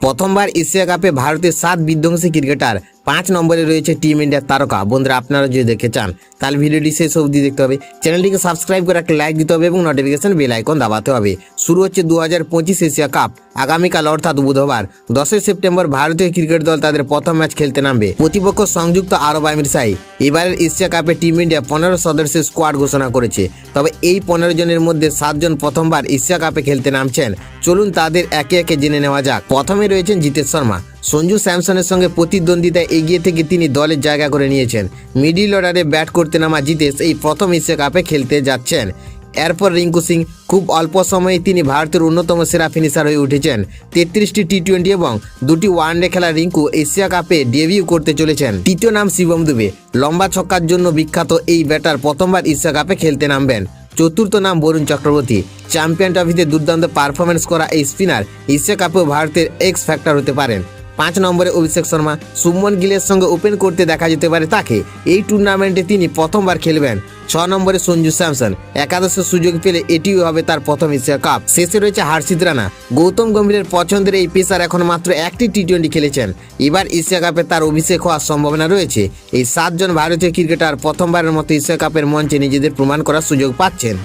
প্রথমবার এশিয়া কাপে ভারতের সাত বিধ্বংসী ক্রিকেটার পাঁচ নম্বরে রয়েছে টিম ইন্ডিয়ার তারকা। বন্ধুরা, আপনারা যদি দেখতে চান, তাহলে ভিডিওটি শেষ অবধি দেখতে হবে। চ্যানেলটিকে সাবস্ক্রাইব করে একটা লাইক দিতে হবে এবং নোটিফিকেশন বেল আইকন দাবাতে হবে। শুরু হচ্ছে দু হাজার পঁচিশ এশিয়া কাপ। আগামীকাল, অর্থাৎ বুধবার, দশই সেপ্টেম্বর, ভারতীয় ক্রিকেট দল তাদের প্রথম ম্যাচ খেলতে নামবে। প্রতিপক্ষ সংযুক্ত আরব আমিরশাহী এবারের এশিয়া কাপে টিম ইন্ডিয়া পনেরো সদস্যের স্কোয়াড ঘোষণা করেছে। তবে এই পনেরো জনের মধ্যে সাতজন প্রথমবার এশিয়া কাপে খেলতে নামছেন। চলুন তাদের একে একে জেনে নেওয়া যাক। প্রথমে রয়েছেন জিতেশ শর্মা। সঞ্জু স্যামসনের সঙ্গে প্রতিদ্বন্দ্বিতায় এগিয়ে থেকে তিনি দলের জায়গা করে নিয়েছেন। মিডিল অর্ডারে ব্যাট করতে নামা জিতেশ এই প্রথম এশিয়া কাপে খেলতে যাচ্ছেন। এরপর রিঙ্কু সিং খুব অল্প সময়ে তিনি ভারতের অন্যতম সেরা ফিনিশার হয়ে উঠেছেন। তেত্রিশটি টি টোয়েন্টি এবং দুটি ওয়ানডে খেলা রিঙ্কু এশিয়া কাপে ডেবিউ করতে চলেছেন। তৃতীয় নাম শিবম দুবে। লম্বা ছক্কার জন্য বিখ্যাত এই ব্যাটার প্রথমবার এশিয়া কাপে খেলতে নামবেন। চতুর্থ নাম বরুণ চক্রবর্তী। চ্যাম্পিয়ন ট্রফিতে দুর্দান্ত পারফরমেন্স করা এই স্পিনার এশিয়া কাপেও ভারতের এক্স ফ্যাক্টর হতে পারেন। পাঁচ নম্বরে অভিষেক শর্মা সুমন গিলের সঙ্গে ওপেন করতে দেখা যেতে পারে তাকে। এই টুর্নামেন্টে তিনি প্রথমবার খেলবেন। ছ নম্বরে সঞ্জু স্যামসন। একাদশের সুযোগ পেলে এটিও হবে তার প্রথম এশিয়া কাপ। শেষে রয়েছে হার্ষিত রানা। গৌতম গম্ভীরের পছন্দের এই পেসার এখন মাত্র একটি টি টোয়েন্টি খেলেছেন। এবার এশিয়া কাপে তার অভিষেক হওয়ার সম্ভাবনা রয়েছে। এই সাতজন ভারতীয় ক্রিকেটার প্রথমবারের মতো এশিয়া কাপের মঞ্চে নিজেদের প্রমাণ করার সুযোগ পাচ্ছেন।